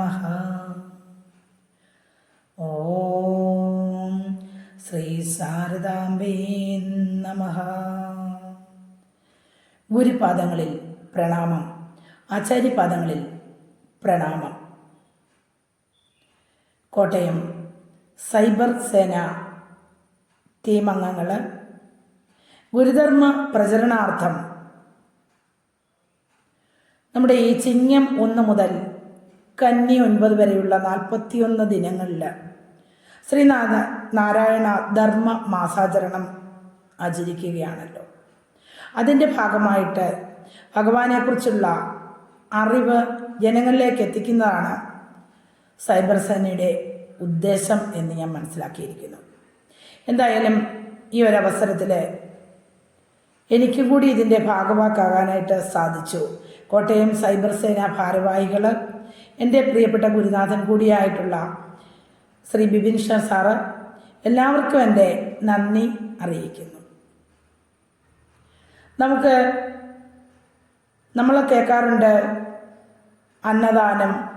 നമ ഓം ശ്രീ ശാരദാംബേ നമഃ ഗുരുപാദങ്ങളിൽ പ്രണാമം ആചാര്യപാദങ്ങളിൽ പ്രണാമം. കോട്ടയം സൈബർ സേന ടീം അംഗങ്ങൾ ഗുരുധർമ്മ പ്രചരണാർത്ഥം. നമ്മുടെ ഈ ചിങ്ങം ഒന്ന് മുതൽ കന്നി ഒൻപത് വരെയുള്ള നാൽപ്പത്തിയൊന്ന് ദിനങ്ങളിൽ ശ്രീനാഥ നാരായണ ധർമ്മ മാസാചരണം ആചരിക്കുകയാണല്ലോ. അതിന്റെ ഭാഗമായിട്ട് ഭഗവാനെക്കുറിച്ചുള്ള അറിവ് ജനങ്ങളിലേക്ക് എത്തിക്കുന്നതാണ് സൈബർ സേനയുടെ ഉദ്ദേശം എന്ന് ഞാൻ മനസ്സിലാക്കിയിരിക്കുന്നു. എന്തായാലും ഈ ഒരു അവസരത്തിൽ എനിക്ക് കൂടി ഇതിന്റെ ഭാഗമാക്കാകാനായിട്ട് സാധിച്ചു. കോട്ടയം സൈബർ സേന ഭാരവാഹികൾ എന്റെ പ്രിയപ്പെട്ട ഗുരുനാഥൻ കൂടിയായിട്ടുള്ള ശ്രീ ബിപിൻ ഷാ സാറ് എല്ലാവർക്കും എന്റെ നന്ദി അറിയിക്കുന്നു. നമുക്ക് നമ്മൾ കേൾക്കാറുണ്ട് അന്നദാനം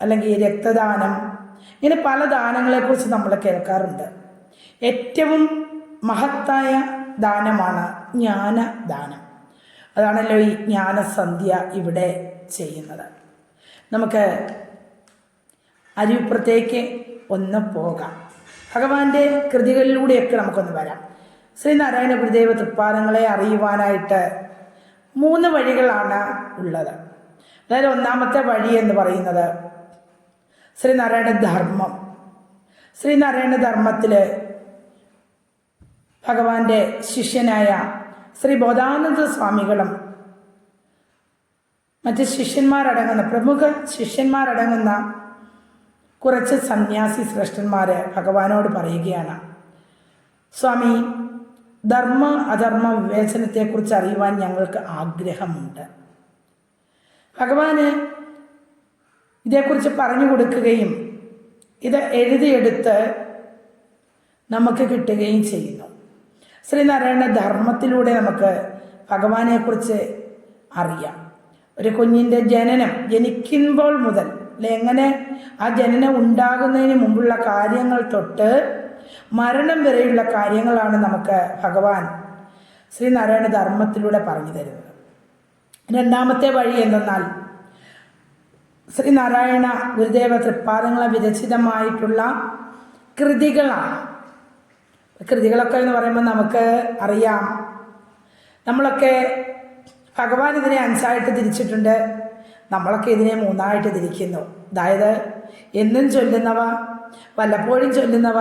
അല്ലെങ്കിൽ രക്തദാനം. ഇങ്ങനെ പല ദാനങ്ങളെക്കുറിച്ച് നമ്മൾ കേൾക്കാറുണ്ട്. ഏറ്റവും മഹത്തായ ദാനമാണ് ജ്ഞാനദാനം. അതാണല്ലോ ഈ ജ്ഞാനസന്ധ്യ ഇവിടെ ചെയ്യുന്നത്. നമുക്ക് അരിപ്പുറത്തേക്ക് ഒന്ന് പോകാം. ഭഗവാന്റെ കൃതികളിലൂടെയൊക്കെ നമുക്കൊന്ന് വരാം. ശ്രീനാരായണ ഗുരുദേവ തൃപ്പാദങ്ങളെ അറിയുവാനായിട്ട് മൂന്ന് വഴികളാണ് ഉള്ളത്. അതായത് ഒന്നാമത്തെ വഴി എന്ന് പറയുന്നത് ശ്രീനാരായണ ധർമ്മം. ശ്രീനാരായണ ധർമ്മത്തിൽ ഭഗവാന്റെ ശിഷ്യനായ ശ്രീ ബോധാനന്ദ സ്വാമികളും മറ്റ് ശിഷ്യന്മാരടങ്ങുന്ന പ്രമുഖ ശിഷ്യന്മാരടങ്ങുന്ന കുറച്ച് സന്യാസി ശ്രേഷ്ഠന്മാർ ഭഗവാനോട് പറയുകയാണ്. സ്വാമി ധർമ്മ അധർമ്മ വിവേചനത്തെക്കുറിച്ച് അറിയുവാൻ ഞങ്ങൾക്ക് ആഗ്രഹമുണ്ട്. ഭഗവാന് ഇതേക്കുറിച്ച് പറഞ്ഞു കൊടുക്കുകയും ഇത് എഴുതിയെടുത്ത് നമുക്ക് കിട്ടുകയും ചെയ്യുന്നു. ശ്രീനാരായണ ധർമ്മത്തിലൂടെ നമുക്ക് ഭഗവാനെക്കുറിച്ച് അറിയാം. ഒരു കുഞ്ഞിന്റെ ജനനം ജനിക്കുമ്പോൾ മുതൽ അല്ലെ? എങ്ങനെ ആ ജനനം ഉണ്ടാകുന്നതിന് മുമ്പുള്ള കാര്യങ്ങൾ തൊട്ട് മരണം വരെയുള്ള കാര്യങ്ങളാണ് നമുക്ക് ഭഗവാൻ ശ്രീനാരായണ ധർമ്മത്തിലൂടെ പറഞ്ഞു തരുന്നത്. രണ്ടാമത്തെ വഴി എന്തെന്നാൽ ശ്രീനാരായണ ഗുരുദേവ തൃപ്പാദങ്ങളെ വിരചിതമായിട്ടുള്ള കൃതികളാണ്. കൃതികളൊക്കെ എന്ന് പറയുമ്പോൾ നമുക്ക് അറിയാം. നമ്മളൊക്കെ ഭഗവാൻ ഇതിനെ അഞ്ചായിട്ട് തിരിച്ചിട്ടുണ്ട്. നമ്മളൊക്കെ ഇതിനെ മൂന്നായിട്ട് തിരിക്കുന്നു. അതായത് എന്നും ചൊല്ലുന്നവ വല്ലപ്പോഴും ചൊല്ലുന്നവ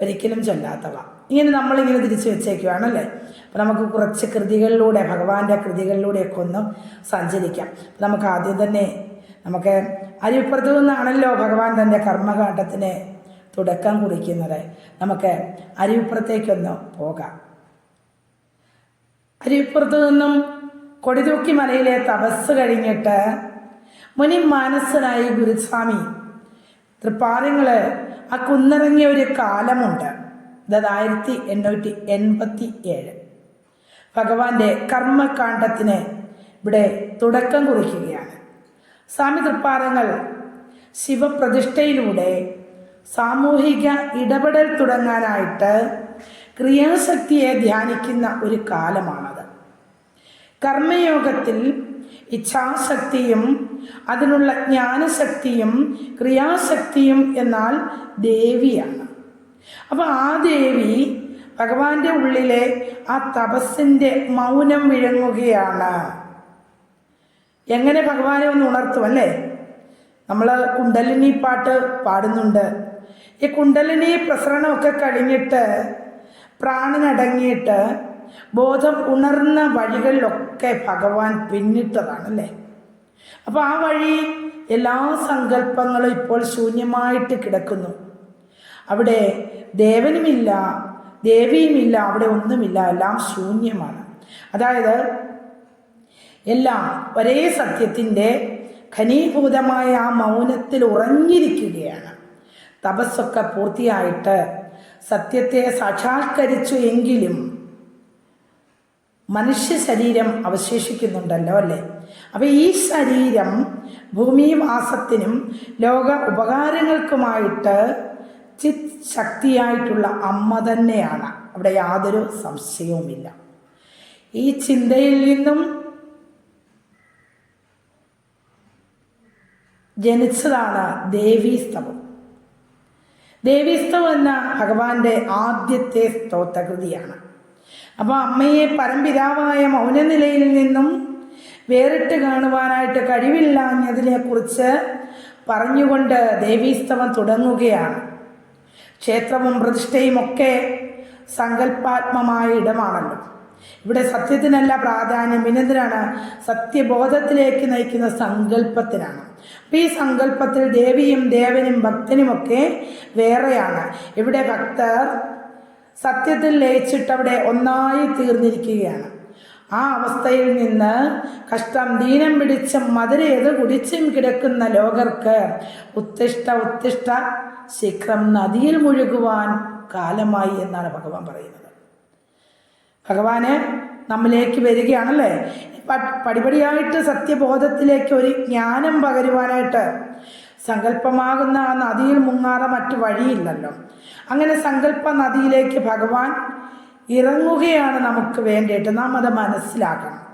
ഒരിക്കലും ചൊല്ലാത്തവ. ഇങ്ങനെ നമ്മളിങ്ങനെ തിരിച്ചു വെച്ചേക്കുവാണല്ലേ? അപ്പം നമുക്ക് കുറച്ച് കൃതികളിലൂടെ ഭഗവാന്റെ കൃതികളിലൂടെയൊക്കെ ഒന്ന് സഞ്ചരിക്കാം. നമുക്ക് ആദ്യം തന്നെ നമുക്ക് അരിപ്പുറത്തു നിന്നാണല്ലോ ഭഗവാൻ തന്റെ കർമ്മകാണ്ഡത്തിന് തുടക്കം കുറിക്കുന്നത്. നമുക്ക് അരിപ്പുറത്തേക്കൊന്ന് പോകാം. അരിപ്പുറത്തു നിന്നും കൊടിതൂക്കി മലയിലെ തപസ് കഴിഞ്ഞിട്ട് മുനി മാനസനായി ഗുരുസ്വാമി തൃപ്പാദങ്ങൾ ആ കുന്നിറങ്ങിയ ഒരു കാലമുണ്ട്. അതായത് ആയിരത്തി എണ്ണൂറ്റി എൺപത്തി ഏഴ് ഭഗവാന്റെ കർമ്മകാണ്ഡത്തിന് ഇവിടെ തുടക്കം കുറിക്കുകയാണ്. സ്വാമി തൃപ്പാറങ്ങൾ ശിവപ്രതിഷ്ഠയിലൂടെ സാമൂഹിക ഇടപെടൽ തുടങ്ങാനായിട്ട് ക്രിയാശക്തിയെ ധ്യാനിക്കുന്ന ഒരു കാലമാണത്. കർമ്മയോഗത്തിൽ ഇച്ഛാശക്തിയും അതിനുള്ള ജ്ഞാനശക്തിയും ക്രിയാശക്തിയും എന്നാൽ ദേവിയാണ്. അപ്പോൾ ആ ദേവി ഭഗവാന്റെ ഉള്ളിലെ ആ തപസ്സിന്റെ മൗനം വിഴുങ്ങുകയാണ്. എങ്ങനെ ഭഗവാനെ ഒന്ന് ഉണർത്തും അല്ലേ? നമ്മൾ കുണ്ടലിനി പാട്ട് പാടുന്നുണ്ട്. ഈ കുണ്ടലിനി പ്രസരണമൊക്കെ കഴിഞ്ഞിട്ട് പ്രാണനടങ്ങിയിട്ട് ബോധം ഉണർന്ന വഴികളിലൊക്കെ ഭഗവാൻ പിന്നിട്ടതാണല്ലേ? അപ്പോൾ ആ വഴി എല്ലാ സങ്കല്പങ്ങളും ഇപ്പോൾ ശൂന്യമായിട്ട് കിടക്കുന്നു. അവിടെ ദേവനുമില്ല ദേവിയുമില്ല അവിടെ ഒന്നുമില്ല എല്ലാം ശൂന്യമാണ്. അതായത് എല്ലാം ഒരേ സത്യത്തിന്റെ ഘനീഭൂതമായ ആ മൗനത്തിൽ ഉറങ്ങിയിരിക്കുകയാണ് തപസ്സൊക്കെ പൂർത്തിയായിട്ട് സത്യത്തെ സാക്ഷാത്കരിച്ചു എങ്കിലും മനുഷ്യ ശരീരം അവശേഷിക്കുന്നുണ്ടല്ലോ അല്ലേ? അപ്പം ഈ ശരീരം ഭൂമിവാസത്തിനും ലോക ഉപകാരങ്ങൾക്കുമായിട്ട് ചിത് ശക്തിയായിട്ടുള്ള അമ്മ തന്നെയാണ്. അവിടെ യാതൊരു സംശയവുമില്ല. ഈ ചിന്തയിൽ നിന്നും ജനിച്ചതാണ് ദേവീസ്തവം. ദേവീസ്തവം എന്ന ഭഗവാന്റെ ആദ്യത്തെ സ്തോത്രകൃതിയാണ്. അപ്പോൾ അമ്മയെ പരമ്പിതാവായ മൗനനിലയിൽ നിന്നും വേറിട്ട് കാണുവാനായിട്ട് കഴിവില്ലാഞ്ഞതിനെക്കുറിച്ച് പറഞ്ഞുകൊണ്ട് ദേവീസ്തവം തുടങ്ങുകയാണ്. ക്ഷേത്രവും പ്രതിഷ്ഠയും ഒക്കെ സങ്കല്പാത്മമായ ഇടമാണല്ലോ ഇവിടെ സത്യത്തിനല്ല പ്രാധാന്യം പിന്നെന്തിനാണ്? സത്യബോധത്തിലേക്ക് നയിക്കുന്ന സങ്കല്പത്തിനാണ്. അപ്പം ഈ സങ്കല്പത്തിൽ ദേവിയും ദേവനും ഭക്തനുമൊക്കെ വേറെയാണ്. ഇവിടെ ഭക്തർ സത്യത്തിൽ ലയിച്ചിട്ട് അവിടെ ഒന്നായി തീർന്നിരിക്കുകയാണ്. ആ അവസ്ഥയിൽ നിന്ന് കഷ്ടം ദീനം പിടിച്ച മധുരേത് കുടിച്ചും കിടക്കുന്ന ലോകർക്ക് ഉത്തിഷ്ട ഉത്തിഷ്ട ശീഘ്രം നദിയിൽ മുഴുകുവാൻ കാലമായി എന്നാണ് ഭഗവാൻ പറയുന്നത്. ഭഗവാന് നമ്മിലേക്ക് വരികയാണല്ലേ? പടിപടിയായിട്ട് സത്യബോധത്തിലേക്ക് ഒരു ജ്ഞാനം പകരുവാനായിട്ട് സങ്കല്പമാകുന്ന ആ നദിയിൽ മുങ്ങാതെ മറ്റു വഴിയില്ലല്ലോ. അങ്ങനെ സങ്കല്പ നദിയിലേക്ക് ഭഗവാൻ ഇറങ്ങുകയാണ് നമുക്ക് വേണ്ടിയിട്ട്. നാം അത് മനസ്സിലാക്കണം.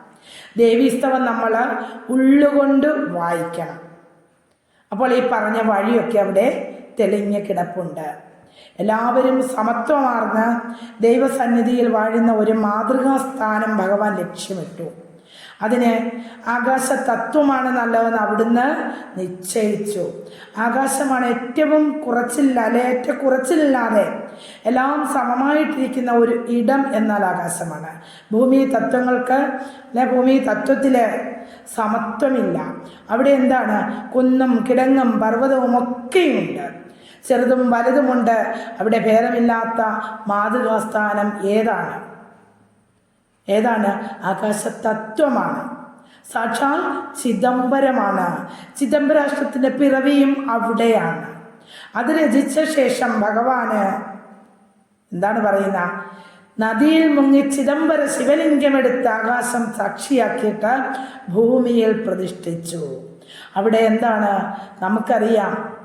ദേവീസ്തവം നമ്മൾ ഉള്ളുകൊണ്ട് വായിക്കണം. അപ്പോൾ ഈ പറഞ്ഞ വഴിയൊക്കെ അവിടെ തെളിഞ്ഞ കിടപ്പുണ്ട്. എല്ലാവരും സമത്വമാർന്ന് ദൈവസന്നിധിയിൽ വാഴുന്ന ഒരു മാതൃകാ സ്ഥാനം ഭഗവാൻ ലക്ഷ്യമിട്ടു. അതിന് ആകാശ തത്വമാണ് നല്ലതെന്ന് അവിടുന്ന് നിശ്ചയിച്ചു. ആകാശമാണ് ഏറ്റവും കുറച്ചില്ല അല്ലെ ഏറ്റവും കുറച്ചിലില്ലാതെ എല്ലാം സമമായിട്ടിരിക്കുന്ന ഒരു ഇടം എന്നാൽ ആകാശമാണ്. ഭൂമി തത്വങ്ങൾക്ക് അല്ലെ ഭൂമി തത്വത്തിൽ സമത്വമില്ല. അവിടെ എന്താണ്? കുന്നും കിടങ്ങും പർവതവും ഒക്കെയുണ്ട് ചെറുതും വലുതുമുണ്ട്. അവിടെ ഭേദമില്ലാത്ത മാതൃകാസ്ഥാനം ഏതാണ്? ഏതാണ്? ആകാശതത്വമാണ്. സാക്ഷാൽ ചിദംബരമാണ്. ചിദംബരാഷ്ട്രത്തിന്റെ പിറവിയും അവിടെയാണ്. അത് രചിച്ച ശേഷം ഭഗവാന് എന്താണ് പറയുന്ന? നദിയിൽ മുങ്ങി ചിദംബര ശിവലിംഗമെടുത്ത് ആകാശം സാക്ഷിയാക്കിയിട്ട് ഭൂമിയിൽ പ്രതിഷ്ഠിച്ചു. അവിടെ എന്താണ്? നമുക്കറിയാം.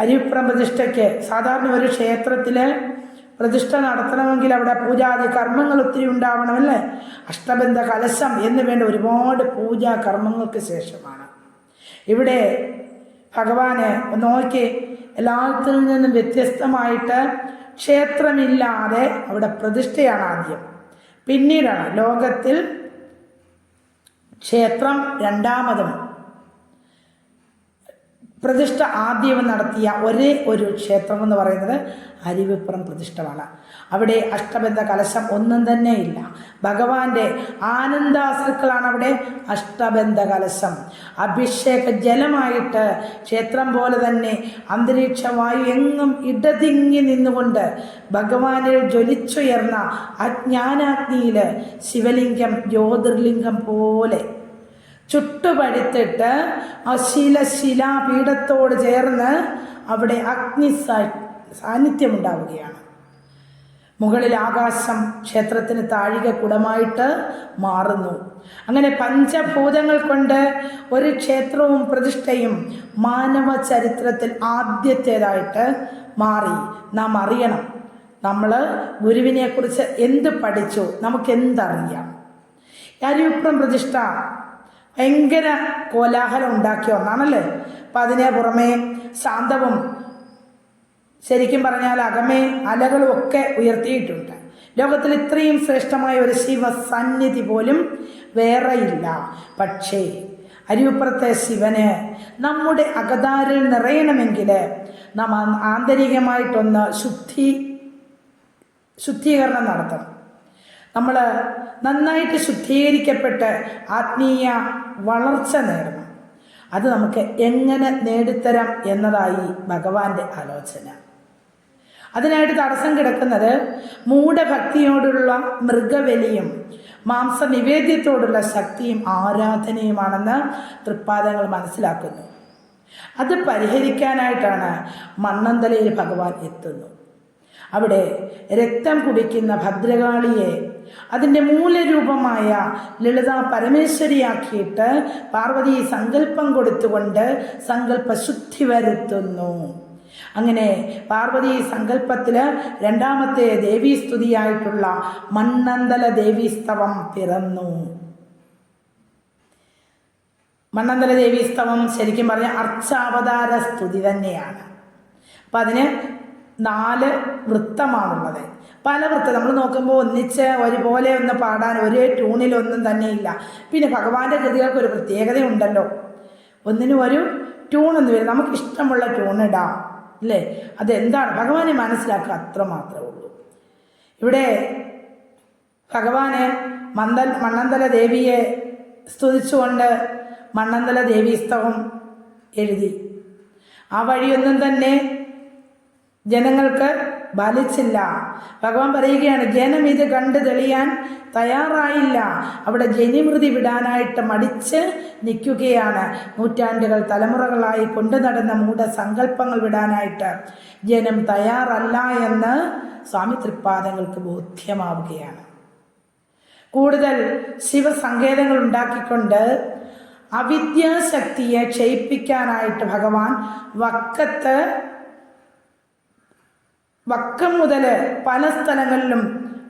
അരിപ്പുറം പ്രതിഷ്ഠയ്ക്ക് സാധാരണ ഒരു ക്ഷേത്രത്തിൽ പ്രതിഷ്ഠ നടത്തണമെങ്കിൽ അവിടെ പൂജാതി കർമ്മങ്ങൾ ഒത്തിരി ഉണ്ടാവണമല്ലേ? അഷ്ടബന്ധ കലശം എന്ന് വേണ്ട ഒരുപാട് പൂജാ കർമ്മങ്ങൾക്ക് ശേഷമാണ്. ഇവിടെ ഭഗവാന് നോക്കി. എല്ലാത്തിൽ നിന്നും വ്യത്യസ്തമായിട്ട് ക്ഷേത്രമില്ലാതെ അവിടെ പ്രതിഷ്ഠയാണ് ആദ്യം. പിന്നീടാണ് ലോകത്തിൽ ക്ഷേത്രം രണ്ടാമതും പ്രതിഷ്ഠ ആദ്യം നടത്തിയ ഒരേ ഒരു ക്ഷേത്രം എന്ന് പറയുന്നത് അരുവിപ്പുറം പ്രതിഷ്ഠമാണ്. അവിടെ അഷ്ടബന്ധ കലശം ഒന്നും തന്നെ ഇല്ല. ഭഗവാന്റെ ആനന്ദാശ്രുക്കളാണ് അവിടെ അഷ്ടബന്ധ കലശം. അഭിഷേക ജലമായിട്ട് ക്ഷേത്രം പോലെ തന്നെ അന്തരീക്ഷ വായു എങ്ങും ഇടതിങ്ങി നിന്നുകൊണ്ട് ഭഗവാനിൽ ജ്വലിച്ചുയർന്ന അജ്ഞാനാഗ്നിയിൽ ശിവലിംഗം ജ്യോതിർലിംഗം പോലെ ചുട്ടുപഴുത്തിട്ട് ആ ശില ശിലാപീഠത്തോട് ചേർന്ന് അവിടെ അഗ്നി സാ- സാന്നിധ്യം ഉണ്ടാവുകയാണ് മുകളിൽ ആകാശം ക്ഷേത്രത്തിന് താഴിക കുടമായിട്ട് മാറുന്നു. അങ്ങനെ പഞ്ചഭൂതങ്ങൾ കൊണ്ട് ഒരു ക്ഷേത്രവും പ്രതിഷ്ഠയും മാനവ ചരിത്രത്തിൽ ആദ്യത്തേതായിട്ട് മാറി. നാം അറിയണം. നമ്മൾ ഗുരുവിനെക്കുറിച്ച് എന്ത് പഠിച്ചു? നമുക്ക് എന്തറിയാം അരിവിപ്രം പ്രതിഷ്ഠ ഭയങ്കര കോലാഹലം ഉണ്ടാക്കിയ ഒന്നാണല്ലേ? അപ്പം അതിനെ പുറമേ ശാന്തവും ശരിക്കും പറഞ്ഞാൽ അകമേ അലകളും ഒക്കെ ഉയർത്തിയിട്ടുണ്ട്. ലോകത്തിൽ ഇത്രയും ശ്രേഷ്ഠമായ ഒരു ശിവ സന്നിധി പോലും വേറെയില്ല. പക്ഷേ അരിവിപ്പുറത്തെ ശിവന് നമ്മുടെ അകതാരിൽ നിറയണമെങ്കിൽ നാം ആന്തരികമായിട്ടൊന്ന് ശുദ്ധി ശുദ്ധീകരണം നടത്തണം. നമ്മൾ നന്നായിട്ട് ശുദ്ധീകരിക്കപ്പെട്ട് ആത്മീയ വളർച്ച നേടണം. അത് നമുക്ക് എങ്ങനെ നേടിത്തരാം എന്നതായി ഭഗവാന്റെ ആലോചന. അതിനായിട്ട് തടസ്സം കിടക്കുന്നത് മൂഢഭക്തിയോടുള്ള മൃഗബലിയും മാംസനിവേദ്യത്തോടുള്ള ശക്തിയും ആരാധനയുമാണെന്ന് തൃപ്പാദങ്ങൾ മനസ്സിലാക്കുന്നു. അത് പരിഹരിക്കാനായിട്ടാണ് മണ്ണന്തലയിൽ ഭഗവാൻ എത്തുന്നു അവിടെ രക്തം കുടിക്കുന്ന ഭദ്രകാളിയെ അതിന്റെ മൂലരൂപമായ ലളിത പരമേശ്വരിയാക്കിയിട്ട് പാർവതി സങ്കല്പം കൊടുത്തുകൊണ്ട് സങ്കല്പശുദ്ധി വരുത്തുന്നു. അങ്ങനെ പാർവതി സങ്കല്പത്തിൽ രണ്ടാമത്തെ ദേവീസ്തുതിയായിട്ടുള്ള മണ്ണന്തല ദേവീസ്തവം പിറന്നു. മണ്ണന്തല ദേവീസ്തവം ശരിക്കും പറഞ്ഞ അർച്ചാവതാര സ്തുതി തന്നെയാണ്. അപ്പം അതിന് നാല് വൃത്തമാണുള്ളത്. പല വൃത്തം നമ്മൾ നോക്കുമ്പോൾ ഒന്നിച്ച് ഒരുപോലെ ഒന്ന് പാടാൻ ഒരേ ട്യൂണിലൊന്നും തന്നെ ഇല്ല പിന്നെ ഭഗവാന്റെ കൃതികൾക്ക് ഒരു പ്രത്യേകതയുണ്ടല്ലോ. ഒന്നിനും ഒരു ട്യൂണൊന്നും വരും. നമുക്ക് ഇഷ്ടമുള്ള ട്യൂൺ ഇടാം. അല്ലേ? അതെന്താണ്? ഭഗവാനെ മനസ്സിലാക്കുക അത്ര മാത്രമേ ഉള്ളൂ. ഇവിടെ ഭഗവാനെ മന്ദൽ മണ്ണന്തല ദേവിയെ സ്തുതിച്ചുകൊണ്ട് മണ്ണന്തല ദേവീസ്തവം എഴുതി. ആ വഴിയൊന്നും തന്നെ ജനങ്ങൾക്ക് ബലിച്ചില്ല. ഭഗവാൻ പറയുകയാണ് ജനം ഇത് കണ്ട് തെളിയാൻ തയ്യാറായില്ല. അവിടെ ജനിമൃതി വിടാനായിട്ട് മടിച്ച് നിൽക്കുകയാണ്. നൂറ്റാണ്ടുകൾ തലമുറകളായി കൊണ്ടു നടന്ന മൂഢസങ്കല്പങ്ങൾ വിടാനായിട്ട് ജനം തയ്യാറല്ല എന്ന് സ്വാമി തൃപ്പാദങ്ങൾക്ക് ബോധ്യമാവുകയാണ്. കൂടുതൽ ശിവസങ്കേതങ്ങൾ ഉണ്ടാക്കിക്കൊണ്ട് അവിദ്യാശക്തിയെ ക്ഷയിപ്പിക്കാനായിട്ട് ഭഗവാൻ വക്കത്ത് വക്കം മുതൽ പല സ്ഥലങ്ങളിലും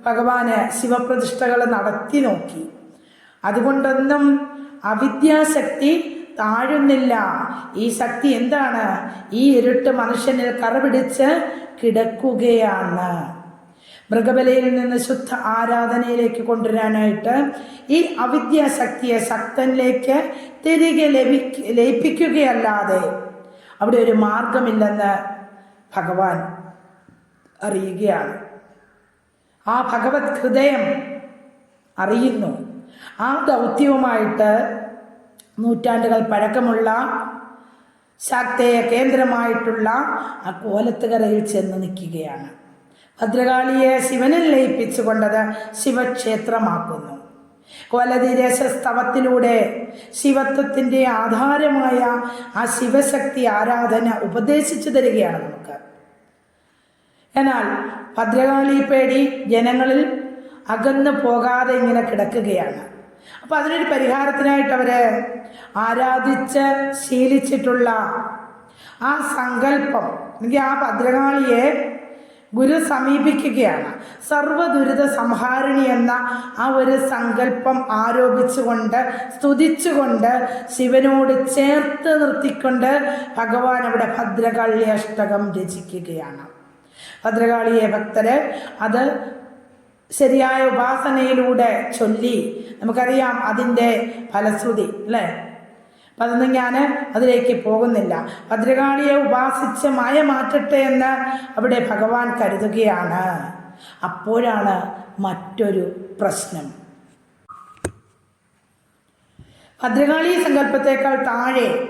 ഭഗവാന് ശിവപ്രതിഷ്ഠകൾ നടത്തി നോക്കി. അതുകൊണ്ടൊന്നും അവിദ്യാശക്തി താഴുന്നില്ല. ഈ ശക്തി എന്താണ്? ഈ ഇരുട്ട് മനുഷ്യനിൽ കറപിടിച്ച് കിടക്കുകയാണ്. മൃഗബലയിൽ നിന്ന് ശുദ്ധ ആരാധനയിലേക്ക് കൊണ്ടുവരാനായിട്ട് ഈ അവിദ്യാശക്തിയെ ശക്തനിലേക്ക് തിരികെ ലഭിക്ക ലയിപ്പിക്കുകയല്ലാതെ അവിടെ ഒരു മാർഗമില്ലെന്ന് ഭഗവാൻ അറിയുകയാണ്. ആ ഭഗവത് ഹൃദയം അറിയുന്നു. ആ ദൗത്യവുമായിട്ട് നൂറ്റാണ്ടുകൾ പഴക്കമുള്ള ശാക്തേയ കേന്ദ്രമായിട്ടുള്ള ആ കോലത്തുകരയിൽ ചെന്ന് നിൽക്കുകയാണ്. ഭദ്രകാളിയെ ശിവനിൽ ലയിപ്പിച്ചുകൊണ്ടത് ശിവക്ഷേത്രമാക്കുന്നു. കോലതിരേശ സ്തവത്തിലൂടെ ശിവത്വത്തിന്റെ ആധാരമായ ആ ശിവശക്തി ആരാധന ഉപദേശിച്ചു തരികയാണ് നമുക്ക്. എന്നാൽ ഭദ്രകാളി പേടി ജനങ്ങളിൽ അകന്നു പോകാതെ ഇങ്ങനെ കിടക്കുകയാണ്. അപ്പം അതിനൊരു പരിഹാരത്തിനായിട്ട് അവർ ആരാധിച്ച് ശീലിച്ചിട്ടുള്ള ആ സങ്കല്പം അല്ലെങ്കിൽ ആ ഭദ്രകാളിയെ ഗുരു സമീപിക്കുകയാണ്. സർവദുരിത സംഹാരിണി എന്ന ആ ഒരു സങ്കല്പം ആരോപിച്ചുകൊണ്ട് സ്തുതിച്ചുകൊണ്ട് ശിവനോട് ചേർത്ത് നിർത്തിക്കൊണ്ട് ഭഗവാൻ അവിടെ ഭദ്രകാളി അഷ്ടകം രചിക്കുകയാണ്. ഭദ്രകാളിയെ ഭക്തര് അത് ശരിയായ ഉപാസനയിലൂടെ ചൊല്ലി. നമുക്കറിയാം അതിന്റെ ഫലശ്രുതി അല്ലേ? അപ്പം അതൊന്നും ഞാൻ അതിലേക്ക് പോകുന്നില്ല. ഭദ്രകാളിയെ ഉപാസിച്ച് മായ മാറ്റട്ടെ എന്ന് അവിടെ ഭഗവാൻ കരുതുകയാണ്. അപ്പോഴാണ് മറ്റൊരു പ്രശ്നം. ഭദ്രകാളി സങ്കല്പത്തേക്കാൾ താഴെ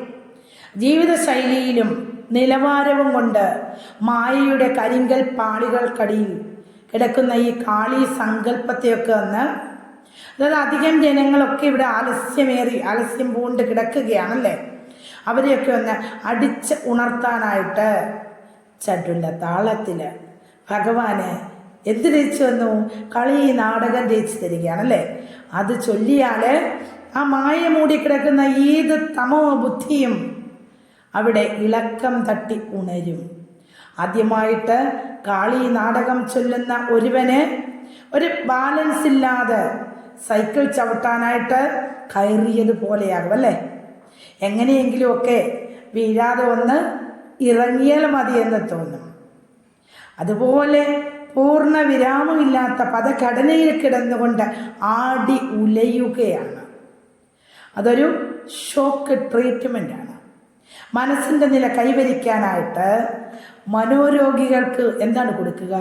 ജീവിതശൈലിയിലും നിലവാരവും കൊണ്ട് മായയുടെ കരിങ്കൽ പാളികൾക്കടിയിൽ കിടക്കുന്ന ഈ കാളി സങ്കല്പത്തെയൊക്കെ ഒന്ന് അതായത് അധികം ജനങ്ങളൊക്കെ ഇവിടെ ആലസ്യമേറി ആലസ്യം പൂണ്ട് കിടക്കുകയാണല്ലേ? അവരെയൊക്കെ ഒന്ന് അടിച്ച് ഉണർത്താനായിട്ട് ചടുല താളത്തിൽ ഭഗവാന് എന്ത് രചിച്ചു വന്നു? കളി നാടകം രചിച്ചു തരികയാണല്ലേ? അത് ചൊല്ലിയാൽ ആ മായ മൂടിക്കിടക്കുന്ന ഏത് തമോ ബുദ്ധിയും അവിടെ ഇളക്കം തട്ടി ഉണരും. ആദ്യമായിട്ട് കാളി നാടകം ചൊല്ലുന്ന ഒരുവന് ഒരു ബാലൻസ് ഇല്ലാതെ സൈക്കിൾ ചവിട്ടാനായിട്ട് കയറിയതുപോലെയാകും അല്ലേ? എങ്ങനെയെങ്കിലുമൊക്കെ വീഴാതെ ഒന്ന് ഇറങ്ങിയാൽ മതി എന്ന് തോന്നും. അതുപോലെ പൂർണ വിരാമമില്ലാത്ത പദഘടനയിൽ കിടന്നുകൊണ്ട് ആടി ഉലയുകയാണ്. അതൊരു ഷോക്ക് ട്രീറ്റ്മെന്റാണ് മനസ്സിന്റെ നില കൈവരിക്കാനായിട്ട് മനോരോഗികൾക്ക് എന്താണ് കൊടുക്കുക?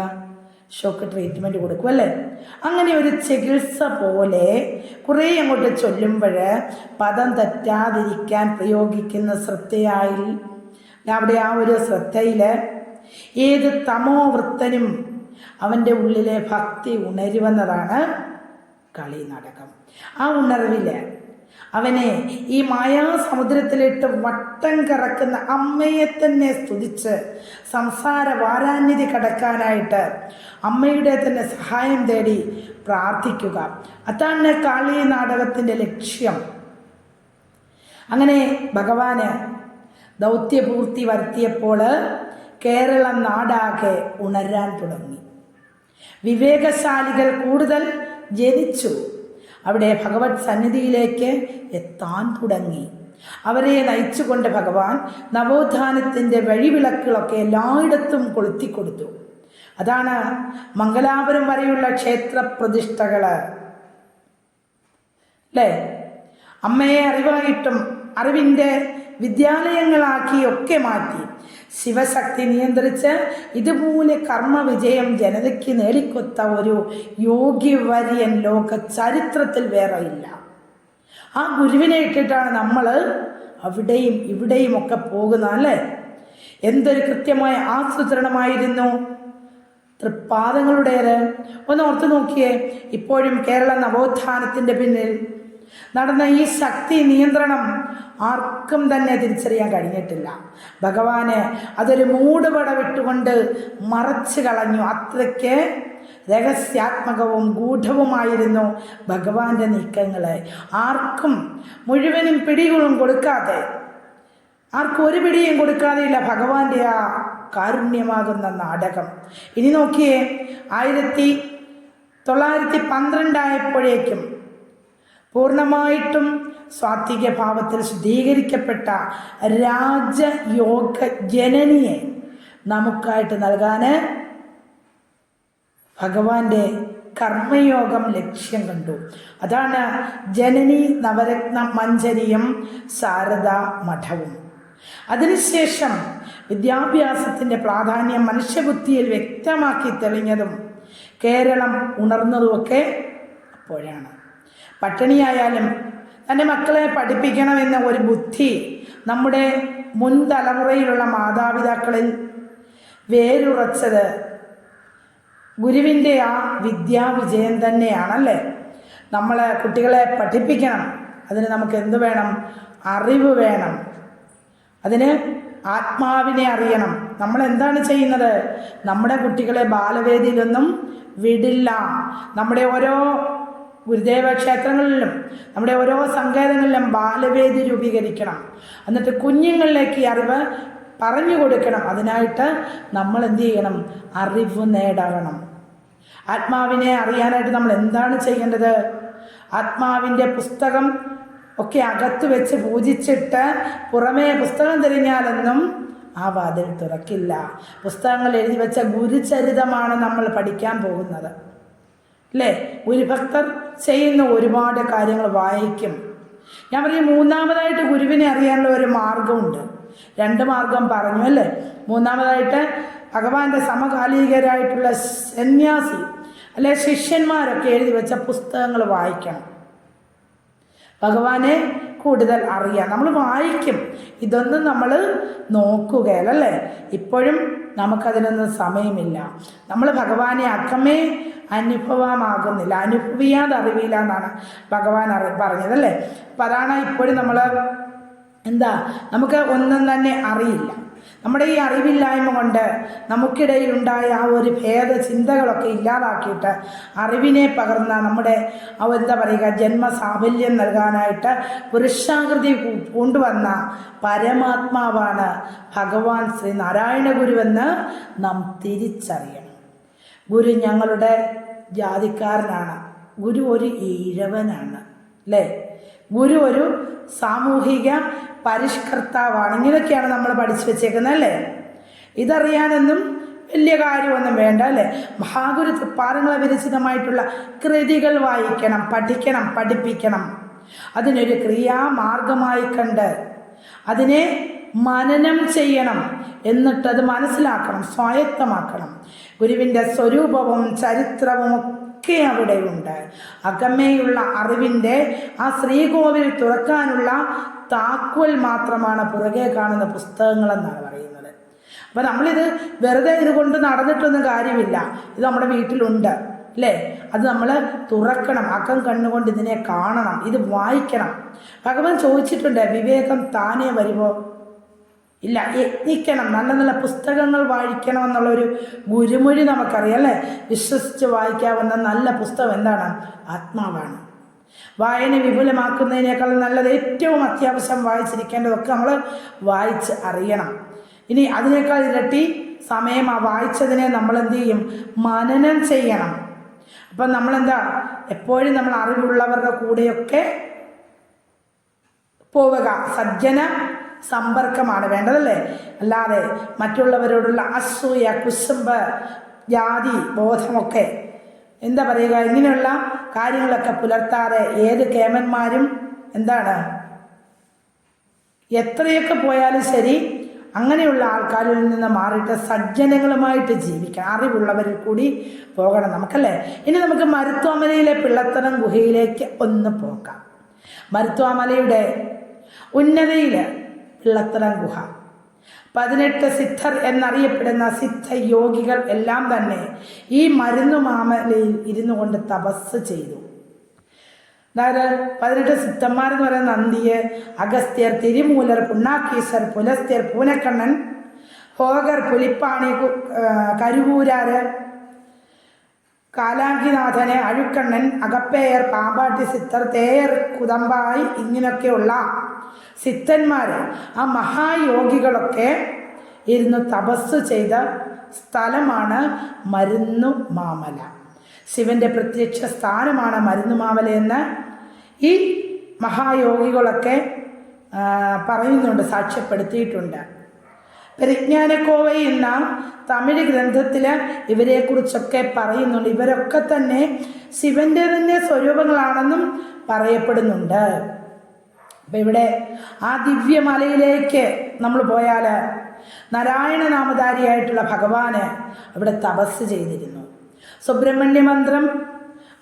ഷോക്ക് ട്രീറ്റ്മെന്റ് കൊടുക്കും അല്ലേ? അങ്ങനെ ഒരു ചികിത്സ പോലെ കുറേ അങ്ങോട്ട് ചൊല്ലുമ്പോൾ പദം തെറ്റാതിരിക്കാൻ പ്രയോഗിക്കുന്ന ശ്രദ്ധയായി. അവിടെ ആ ഒരു ശ്രദ്ധയിൽ ഏത് തമോവൃത്തനും അവന്റെ ഉള്ളിലെ ഭക്തി ഉണരുവെന്നതാണ് കളി നാടകം. ആ ഉണർവിൽ അവനെ ഈ മായാസമുദ്രത്തിലിട്ട് വട്ടം കറക്കുന്ന അമ്മയെ തന്നെ സ്തുതിച്ച് സംസാര വാരാന്യതി കടക്കാനായിട്ട് അമ്മയുടെ തന്നെ സഹായം തേടി പ്രാർത്ഥിക്കുക. അതാണ് കാളി നാടകത്തിന്റെ ലക്ഷ്യം. അങ്ങനെ ഭഗവാന് ദൗത്യപൂർത്തി വരുത്തിയപ്പോൾ കേരള നാടാകെ ഉണരാൻ തുടങ്ങി. വിവേകശാലികൾ കൂടുതൽ ജനിച്ചു. അവിടെ ഭഗവത് സന്നിധിയിലേക്ക് എത്താൻ തുടങ്ങി. അവരെ നയിച്ചുകൊണ്ട് ഭഗവാൻ നവോത്ഥാനത്തിന്റെ വഴിവിളക്കുകളൊക്കെ എല്ലായിടത്തും കൊളുത്തിക്കൊടുത്തു. അതാണ് മംഗലാപുരം വരെയുള്ള ക്ഷേത്രപ്രതിഷ്ഠകൾ. അല്ലേ അമ്മയെ അറിവായിട്ടും അറിവിന്റെ വിദ്യാലയങ്ങളാക്കിയൊക്കെ മാറ്റി. ശിവശക്തി നിയന്ത്രിച്ച് ഇതുപോലെ കർമ്മ വിജയം ജനതയ്ക്ക് നേടിക്കൊത്ത ഒരു യോഗ്യവര്യൻ ലോക ചരിത്രത്തിൽ വേറെ ഇല്ല ആ ഗുരുവിനെ ഇട്ടിട്ടാണ് നമ്മൾ അവിടെയും ഇവിടെയും ഒക്കെ പോകുന്നത് അല്ലേ? എന്തൊരു കൃത്യമായ ആസൂത്രണമായിരുന്നു. തൃപ്പാദങ്ങളുടേത്. ഒന്ന് ഓർത്തു നോക്കിയേ. ഇപ്പോഴും കേരള നവോത്ഥാനത്തിന്റെ പിന്നിൽ നടന്ന ഈ ശക്തി നിയന്ത്രണം ആർക്കും തന്നെ തിരിച്ചറിയാൻ കഴിഞ്ഞിട്ടില്ല. ഭഗവാന് അതൊരു മൂടുപട വിട്ടുകൊണ്ട് മറച്ചു കളഞ്ഞു. അത്രയ്ക്ക് രഹസ്യാത്മകവും ഗൂഢവുമായിരുന്നു ഭഗവാന്റെ നീക്കങ്ങൾ ആർക്കും മുഴുവനും പിടികളും കൊടുക്കാതെ ആർക്കും ഒരു പിടിയും കൊടുക്കാതെയില്ല ഭഗവാന്റെ ആ കാരുണ്യമാകുന്ന നാടകം. ഇനി നോക്കിയേ ആയിരത്തി തൊള്ളായിരത്തി പന്ത്രണ്ടായപ്പോഴേക്കും പൂർണമായിട്ടും സ്വാത്വിക ഭാവത്തിൽ ശുദ്ധീകരിക്കപ്പെട്ട രാജയോഗ ജനനിയെ നമുക്കായിട്ട് നൽകാൻ ഭഗവാന്റെ കർമ്മയോഗം ലക്ഷ്യം കണ്ടു. അതാണ് ജനനി നവരത്ന മഞ്ജരിയും ശാരദ മഠവും. അതിനുശേഷം വിദ്യാഭ്യാസത്തിന്റെ പ്രാധാന്യം മനുഷ്യബുദ്ധിയിൽ വ്യക്തമാക്കി തെളിഞ്ഞതും കേരളം ഉണർന്നതുമൊക്കെ അപ്പോഴാണ്. പട്ടിണിയായാലും തന്റെ മക്കളെ പഠിപ്പിക്കണമെന്ന ഒരു ബുദ്ധി നമ്മുടെ മുൻ തലമുറയിലുള്ള മാതാപിതാക്കളിൽ വേരുറച്ചത് ഗുരുവിന്റെ ആ വിദ്യാവിജയം തന്നെയാണല്ലേ? നമ്മൾ കുട്ടികളെ പഠിപ്പിക്കണം. അതിന് നമുക്ക് എന്ത് വേണം? അറിവ് വേണം. അതിന് ആത്മാവിനെ അറിയണം. നമ്മൾ എന്താണ് ചെയ്യുന്നത്? നമ്മുടെ കുട്ടികളെ ബാലവേദിയിലൊന്നും വിടില്ല. നമ്മുടെ ഓരോ ഗുരുദേവ ക്ഷേത്രങ്ങളിലും നമ്മുടെ ഓരോ സങ്കേതങ്ങളിലും ബാലവേദി രൂപീകരിക്കണം. എന്നിട്ട് കുഞ്ഞുങ്ങളിലേക്ക് അറിവ് പറഞ്ഞു കൊടുക്കണം. അതിനായിട്ട് നമ്മൾ എന്ത് ചെയ്യണം? അറിവ് നേടണം. ആത്മാവിനെ അറിയാനായിട്ട് നമ്മൾ എന്താണ് ചെയ്യേണ്ടത്? ആത്മാവിന്റെ പുസ്തകം ഒക്കെ അകത്ത് വെച്ച് പൂജിച്ചിട്ട് പുറമേ പുസ്തകം തിരിഞ്ഞാലൊന്നും ആ വാതിൽ തുറക്കില്ല. പുസ്തകങ്ങൾ എഴുതി വെച്ച ഗുരുചരിതമാണ് നമ്മൾ പഠിക്കാൻ പോകുന്നത്. അല്ലേ ഗുരുഭക്തർ ചെയ്യുന്ന ഒരുപാട് കാര്യങ്ങൾ വായിക്കും. ഞാൻ പറയും മൂന്നാമതായിട്ട് ഗുരുവിനെ അറിയാനുള്ള ഒരു മാർഗമുണ്ട്. രണ്ട് മാർഗം പറഞ്ഞു അല്ലേ? മൂന്നാമതായിട്ട് ഭഗവാന്റെ സമകാലികരായിട്ടുള്ള സന്യാസി അല്ലെ ശിഷ്യന്മാരൊക്കെ എഴുതി വെച്ച പുസ്തകങ്ങൾ വായിക്കണം. ഭഗവാനെ കൂടുതൽ അറിയാം. നമ്മൾ വായിക്കും. ഇതൊന്നും നമ്മൾ നോക്കുകയല്ലേ ഇപ്പോഴും നമുക്കതിനൊന്നും സമയമില്ല. നമ്മൾ ഭഗവാനെ അക്കമേ അനുഭവമാകുന്നില്ല. അനുഭവിയാതെ അറിവില്ല എന്നാണ് ഭഗവാൻ അറി പറഞ്ഞത് അല്ലേ അപ്പം അതാണ് ഇപ്പോഴും നമ്മൾ എന്താ? നമുക്ക് ഒന്നും തന്നെ അറിയില്ല. നമ്മുടെ ഈ അറിവില്ലായ്മ കൊണ്ട് നമുക്കിടയിലുണ്ടായ ആ ഒരു ഭേദ ചിന്തകളൊക്കെ ഇല്ലാതാക്കിയിട്ട് അറിവിനെ പകർന്ന നമ്മുടെ എന്താ പറയുക ജന്മസാഫല്യം നൽകാനായിട്ട് പുരുഷാകൃതി കൊണ്ടുവന്ന പരമാത്മാവാണ് ഭഗവാൻ ശ്രീ നാരായണ ഗുരുവെന്ന് നാം തിരിച്ചറിയണം. ഗുരു ഞങ്ങളുടെ ജാതിക്കാരനാണ്. ഗുരു ഒരു ഈഴവനാണ്. അല്ലേ? ഗുരു ഒരു സാമൂഹിക പരിഷ്കർത്താവാണ്. ഇങ്ങനെയൊക്കെയാണ് നമ്മൾ പഠിച്ചു വെച്ചേക്കുന്നത് അല്ലേ? ഇതറിയാനൊന്നും വലിയ കാര്യമൊന്നും വേണ്ട അല്ലേ? മഹാഗുരു തൃപ്പാദങ്ങളെ വിരചിതമായിട്ടുള്ള കൃതികൾ വായിക്കണം പഠിക്കണം പഠിപ്പിക്കണം. അതിനൊരു ക്രിയാമാർഗമായി കണ്ട് അതിനെ മനനം ചെയ്യണം എന്നിട്ടത് മനസ്സിലാക്കണം സ്വായത്തമാക്കണം. ഗുരുവിന്റെ സ്വരൂപവും ചരിത്രവും ഒക്കെ അവിടെയുണ്ട് അകമേയുള്ള അറിവിന്റെ ആ ശ്രീകോവിൽ തുറക്കാനുള്ള താക്കോൽ മാത്രമാണ് പുറകെ കാണുന്ന പുസ്തകങ്ങളെന്നാണ് പറയുന്നത്. അപ്പം നമ്മളിത് വെറുതെ ഇതുകൊണ്ട് നടന്നിട്ടൊന്നും കാര്യമില്ല. ഇത് നമ്മുടെ വീട്ടിലുണ്ട് അല്ലേ? അത് നമ്മൾ തുറക്കണം അക്കം കണ്ണുകൊണ്ട് ഇതിനെ കാണണം ഇത് വായിക്കണം. ഭഗവാൻ ചോദിച്ചിട്ടുണ്ട് വിവേകം താനേ വരുമോ ഇല്ല യത്നിക്കണം നല്ല നല്ല പുസ്തകങ്ങൾ വായിക്കണം എന്നുള്ളൊരു ഗുരുമൊഴി നമുക്കറിയാം അല്ലേ? വിശ്വസിച്ച് വായിക്കാവുന്ന നല്ല പുസ്തകം എന്താണ്? ആത്മാവാണ്. വായന വിപുലമാക്കുന്നതിനേക്കാൾ നല്ലത് ഏറ്റവും അത്യാവശ്യം വായിച്ചിരിക്കേണ്ടതൊക്കെ നമ്മൾ വായിച്ച് അറിയണം. ഇനി അതിനേക്കാൾ ഇരട്ടി സമയം ആ വായിച്ചതിനെ നമ്മൾ എന്ത് ചെയ്യും? മനനം ചെയ്യണം. അപ്പം നമ്മളെന്താ? എപ്പോഴും നമ്മൾ അറിവുള്ളവരുടെ കൂടെയൊക്കെ പോവുക. സജ്ജന സമ്പർക്കമാണ് വേണ്ടതല്ലേ? അല്ലാതെ മറ്റുള്ളവരോടുള്ള അസൂയ കുശുമ്പ് ജാതി ബോധമൊക്കെ എന്താ പറയുക? ഇങ്ങനെയുള്ള കാര്യങ്ങളൊക്കെ പുലർത്താതെ ഏത് കേമന്മാരും എന്താണ്? എത്രയൊക്കെ പോയാലും ശരി അങ്ങനെയുള്ള ആൾക്കാരിൽ നിന്ന് മാറിയിട്ട് സജ്ജനങ്ങളുമായിട്ട് ജീവിക്കണം അറിവുള്ളവരിൽ കൂടി പോകണം നമുക്കല്ലേ? ഇനി നമുക്ക് മരുത്വാമലയിലെ പിള്ളത്തനം ഗുഹയിലേക്ക് ഒന്ന് പോകാം. മരുത്വാമലയുടെ ഉന്നതയിൽ പിള്ളത്തരം ഗുഹ പതിനെട്ട് സിദ്ധർ എന്നറിയപ്പെടുന്ന സിദ്ധ യോഗികൾ എല്ലാം തന്നെ ഈ മരുന്നു മാമലയിൽ ഇരുന്നു കൊണ്ട് തപസ് ചെയ്തു. അതായത് പതിനെട്ട് സിദ്ധന്മാർ എന്ന് പറയുന്ന നന്ദിയെ അഗസ്ത്യർ തിരുമൂലർ പുണ്ണാക്കീശ്വർ പുലസ്ത്യർ പൂനക്കണ്ണൻ ഹോഗർ പുലിപ്പാണി കരുവൂരാർ കാലാങ്കിനാഥന് അഴുക്കണ്ണൻ അകപ്പേയർ പാമ്പാട്ടി സിത്തർ തേയർ കുതമ്പായി ഇങ്ങനെയൊക്കെയുള്ള സിദ്ധന്മാർ ആ മഹായോഗികളൊക്കെ ഇരുന്ന് തപസ് ചെയ്ത സ്ഥലമാണ് മരുന്നു മാമല. ശിവന്റെ പ്രത്യക്ഷ സ്ഥാനമാണ് മരുന്നു മാമല എന്ന് ഈ മഹായോഗികളൊക്കെ പറയുന്നുണ്ട് സാക്ഷ്യപ്പെടുത്തിയിട്ടുണ്ട്. പരിജ്ഞാനക്കോവൈ എന്ന തമിഴ് ഗ്രന്ഥത്തിൽ ഇവരെക്കുറിച്ചൊക്കെ പറയുന്നുണ്ട്. ഇവരൊക്കെ തന്നെ ശിവന്റെ തന്നെ സ്വരൂപങ്ങളാണെന്നും പറയപ്പെടുന്നുണ്ട്. അപ്പം ഇവിടെ ആ ദിവ്യമലയിലേക്ക് നമ്മൾ പോയാൽ നാരായണ നാമധാരിയായിട്ടുള്ള ഭഗവാന് അവിടെ തപസ് ചെയ്തിരുന്നു. സുബ്രഹ്മണ്യ മന്ത്രം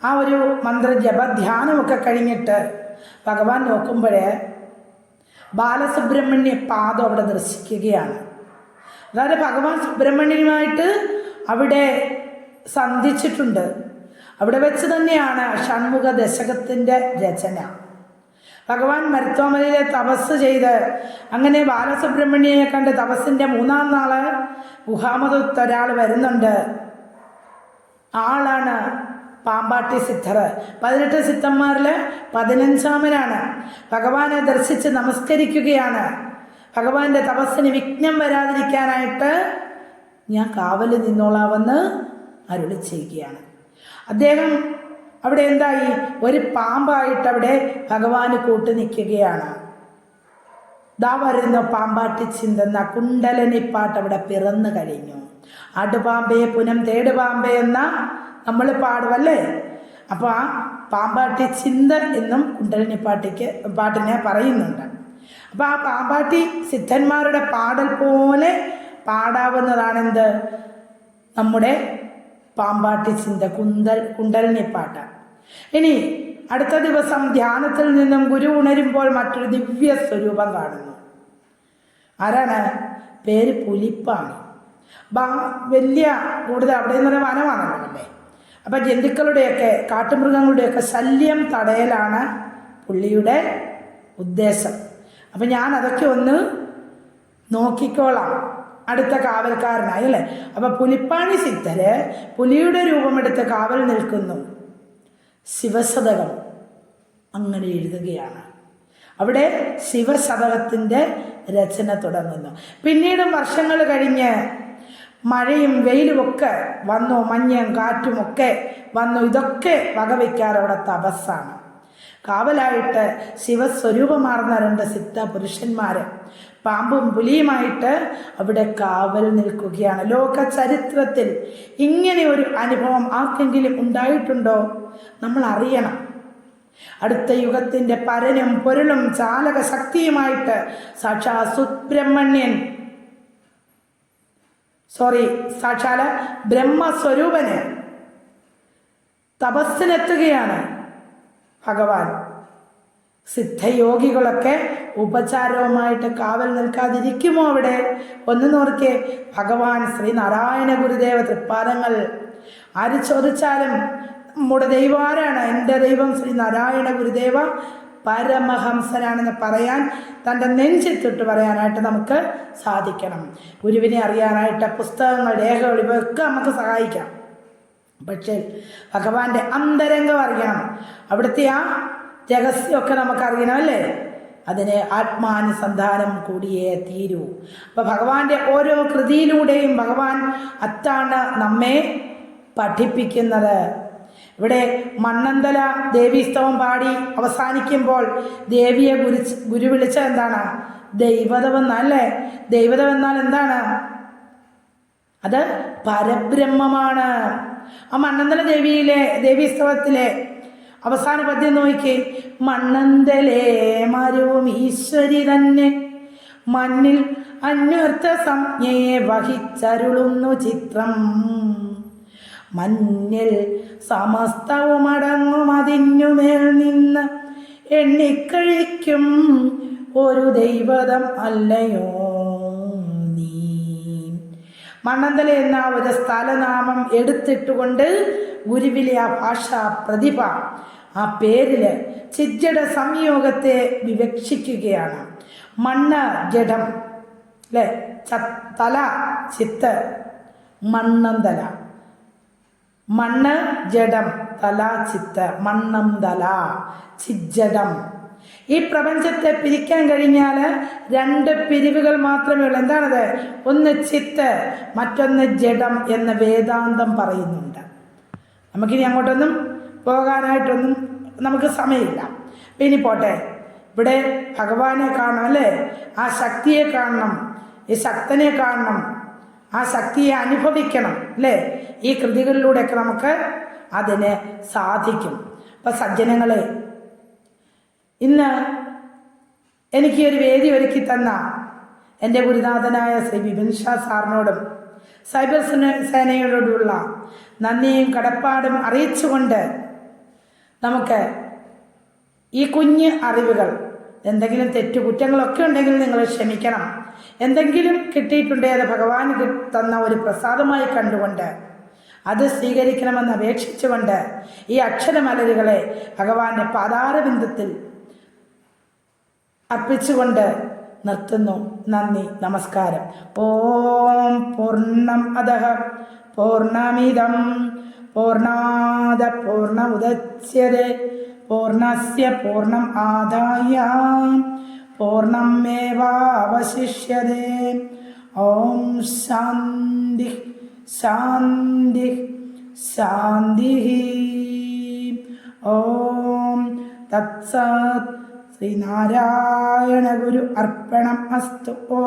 ആ ഒരു മന്ത്ര ജപധ്യാനമൊക്കെ കഴിഞ്ഞിട്ട് ഭഗവാൻ നോക്കുമ്പോഴേ ബാലസുബ്രഹ്മണ്യ പാദം അവിടെ ദർശിക്കുകയാണ്. അതായത് ഭഗവാൻ സുബ്രഹ്മണ്യനുമായിട്ട് അവിടെ സന്ധിച്ചിട്ടുണ്ട്. അവിടെ വെച്ച് തന്നെയാണ് ഷൺമുഖ ദശകത്തിന്റെ രചന. ഭഗവാൻ മരുത്വമലയിലെ തപസ് ചെയ്ത് അങ്ങനെ ബാലസുബ്രഹ്മണ്യനെ കണ്ട് തപസ്സിന്റെ മൂന്നാം നാൾ ഗുഹാമതത്ത് ഒരാൾ വരുന്നുണ്ട്. ആളാണ് പാമ്പാട്ടി സിദ്ധർ. പതിനെട്ട് സിദ്ധന്മാരിൽ പതിനഞ്ചാമനാണ്. ഭഗവാനെ ദർശിച്ച് നമസ്കരിക്കുകയാണ്. ഭഗവാന്റെ തപസ്സിന് വിഘ്നം വരാതിരിക്കാനായിട്ട് ഞാൻ കാവൽ നിന്നോളാമെന്ന് അരുളി ചെയ്യുകയാണ്. അദ്ദേഹം അവിടെ എന്തായി? ഒരു പാമ്പായിട്ട് അവിടെ ഭഗവാന് കൂട്ട് നിൽക്കുകയാണ്. ദാ വരുന്ന പാമ്പാട്ടി ചിന്തെന്ന കുണ്ടലനിപ്പാട്ട് അവിടെ പിറന്നു കഴിഞ്ഞു. അടുപാമ്പേ പുനം തേടുപാമ്പേ എന്ന നമ്മൾ പാടുമല്ലേ അപ്പോൾ ആ പാമ്പാട്ടി ചിന്ത എന്നും കുണ്ടലിനിപ്പാട്ടിക്ക് പാട്ടിനെ പറയുന്നുണ്ട്. അപ്പോൾ ആ പാമ്പാട്ടി സിദ്ധന്മാരുടെ പാടൽ പോലെ പാടാവുന്നതാണെന്ത്? നമ്മുടെ പാമ്പാട്ടി ചിന്ത കുന്തൽ കുണ്ടലിനിപ്പാട്ട്. ഇനി അടുത്ത ദിവസം ധ്യാനത്തിൽ നിന്നും ഗുരു ഉണരുമ്പോൾ മറ്റൊരു ദിവ്യ സ്വരൂപം കാണുന്നു. ആരാണ്? പേര് പുലിപ്പാണ്. വലിയ കൂടുതൽ അവിടെ നിന്ന് പറഞ്ഞാൽ വനമാണല്ലോ അപ്പം ജന്തുക്കളുടെയൊക്കെ കാട്ടുമൃഗങ്ങളുടെയൊക്കെ ശല്യം തടയലാണ് പുള്ളിയുടെ ഉദ്ദേശം. അപ്പം ഞാൻ അതൊക്കെ ഒന്ന് നോക്കിക്കോളാം. അടുത്ത കാവൽക്കാരനായി അല്ലേ? അപ്പം പുലിപ്പാണി സിദ്ധര് പുലിയുടെ രൂപമെടുത്ത് കാവൽ നിൽക്കുന്നു. ശിവശതകം അങ്ങനെ എഴുതുകയാണ്. അവിടെ ശിവശതകത്തിന്റെ രചന തുടങ്ങുന്നു. പിന്നീടും വർഷങ്ങൾ കഴിഞ്ഞ് മഴയും വെയിലും ഒക്കെ വന്നു മഞ്ഞും കാറ്റുമൊക്കെ വന്നു. ഇതൊക്കെ വകവയ്ക്കാറ് അവിടെ തപസ്സാണ്. കാവലായിട്ട് ശിവസ്വരൂപമാർന്ന രണ്ട് സിദ്ധ പുരുഷന്മാർ പാമ്പും പുലിയുമായിട്ട് അവിടെ കാവൽ നിൽക്കുകയാണ്. ലോക ചരിത്രത്തിൽ ഇങ്ങനെ ഒരു അനുഭവം ആർക്കെങ്കിലും ഉണ്ടായിട്ടുണ്ടോ? നമ്മൾ അറിയണം. അടുത്ത യുഗത്തിന്റെ പരനും പൊരുളും ചാലക ശക്തിയുമായിട്ട് സാക്ഷാ സുബ്രഹ്മണ്യൻ സോറി സാക്ഷാല ബ്രഹ്മസ്വരൂപന് തപസ്സിനെത്തുകയാണ്. ഭഗവാൻ. സിദ്ധയോഗികളൊക്കെ ഉപചാരവുമായിട്ട് കാവൽ നിൽക്കാതിരിക്കുമോ അവിടെ? ഒന്ന് നോർക്കെ ഭഗവാൻ ശ്രീനാരായണ ഗുരുദേവ തൃപ്പാദങ്ങൾ. ആര് ചോദിച്ചാലും നമ്മുടെ ദൈവം ആരാണ്? എന്റെ ദൈവം ശ്രീ നാരായണ ഗുരുദേവ പരമഹംസനാണെന്ന് പറയാൻ തന്റെ നെഞ്ചെത്തിട്ട് പറയാനായിട്ട് നമുക്ക് സാധിക്കണം. ഗുരുവിനെ അറിയാനായിട്ട് പുസ്തകങ്ങൾ രേഖകൾ ഇവയൊക്കെ നമുക്ക് സഹായിക്കാം. പക്ഷേ ഭഗവാന്റെ അന്തരംഗം അറിയണം. അവിടുത്തെ ആ രഹസ്യമൊക്കെ നമുക്കറിയണം അല്ലേ? അതിന് ആത്മാനുസന്ധാനം കൂടിയേ തീരൂ. അപ്പൊ ഭഗവാന്റെ ഓരോ കൃതിയിലൂടെയും ഭഗവാൻ അത്താണ് നമ്മെ പഠിപ്പിക്കുന്നത്. ഇവിടെ മണ്ണന്തല ദേവീസ്തവം പാടി അവസാനിക്കുമ്പോൾ ദേവിയെ ഗുരു ഗുരു വിളിച്ച എന്താണ്? ദൈവതമെന്നല്ലേ? ദൈവതമെന്നാൽ എന്താണ്? അത് പരബ്രഹ്മമാണ്. ആ മണ്ണന്തല ദേവിയിലെ ദേവീസ്തവത്തിലെ അവസാന പദ്യം നോക്കി മണ്ണന്തലേ മരവും ഈശ്വരി തന്നെ. മണ്ണിൽ അന്വർത്ഥ സംജ്ഞയെ വഹിച്ചരുളുന്നു ചിത്രം. മഞ്ഞിൽ സമസ്തവും അടങ്ങും അതിനുമേൽ നിന്ന് എണ്ണിക്കഴിക്കും. ഒരു ദൈവതം അല്ലയോ? മണ്ണന്തല എന്ന ഒരു സ്ഥലനാമം എടുത്തിട്ടുകൊണ്ട് ഗുരുവിലെ ആ ഭാഷ പ്രതിഭ ആ പേരിൽ ചിജ്ജട സംയോഗത്തെ വിവക്ഷിക്കുകയാണ്. മണ്ണ് ജഡം അല്ലേ തല ചിത്ത് മണ്ണന്തല. മണ്ണ് ജഡം തല ചിത്ത് മണ്ണം തല ചിജ്ജടം. ഈ പ്രപഞ്ചത്തെ പിരിക്കാൻ കഴിഞ്ഞാൽ രണ്ട് പിരിവുകൾ മാത്രമേ ഉള്ളൂ. എന്താണത്? ഒന്ന് ചിത്ത് മറ്റൊന്ന് ജഡം എന്ന വേദാന്തം പറയുന്നുണ്ട്. നമുക്കിനി അങ്ങോട്ടൊന്നും പോകാനായിട്ടൊന്നും നമുക്ക് സമയമില്ല. പിന്നെ പോട്ടെ. ഇവിടെ ഭഗവാനെ കാണണം അല്ലേ? ആ ശക്തിയെ കാണണം ഈ ശക്തനെ കാണണം ആ ശക്തിയെ അനുഭവിക്കണം അല്ലേ? ഈ കൃതികളിലൂടെയൊക്കെ നമുക്ക് അതിനെ സാധിക്കും. അപ്പം സജ്ജനങ്ങളെ ഇന്ന് എനിക്ക് ഒരു വേദി ഒരുക്കി തന്ന എന്റെ ഗുരുനാഥനായ ശ്രീ ബിപിൻ ഷാ സാറിനോടും സൈബർ സേന- സേനയോടുള്ള നന്ദിയും കടപ്പാടും അറിയിച്ചുകൊണ്ട് നമുക്ക് ഈ കുഞ്ഞ് അറിവുകൾ എന്തെങ്കിലും തെറ്റു കുറ്റങ്ങളൊക്കെ ഉണ്ടെങ്കിൽ നിങ്ങൾ ക്ഷമിക്കണം. എന്തെങ്കിലും കിട്ടിയിട്ടുണ്ടേ അത് ഭഗവാൻ തന്ന ഒരു പ്രസാദമായി കണ്ടുകൊണ്ട് അത് സ്വീകരിക്കണമെന്ന് അപേക്ഷിച്ചുകൊണ്ട് ഈ അക്ഷരമലരുകളെ ഭഗവാന്റെ പാതാരബിന്ദത്തിൽ അർപ്പിച്ചുകൊണ്ട് നിർത്തുന്നു. നന്ദി നമസ്കാരം. ഓം പൂർണം അധഃ. പൂർണമിതം. പൂർണാദ പൂർണമുദച്യത്തെ പൂർണസ്യ പൂർണം ആദായ. പൂർണമേവാവശിഷ്യത്തെ ഓം ശാന്തി ശാന്തി ശാന്തി ഓം തത്സത് ശ്രീനാരായണ ഗുരു അർപ്പണം അസ്തു ഓ.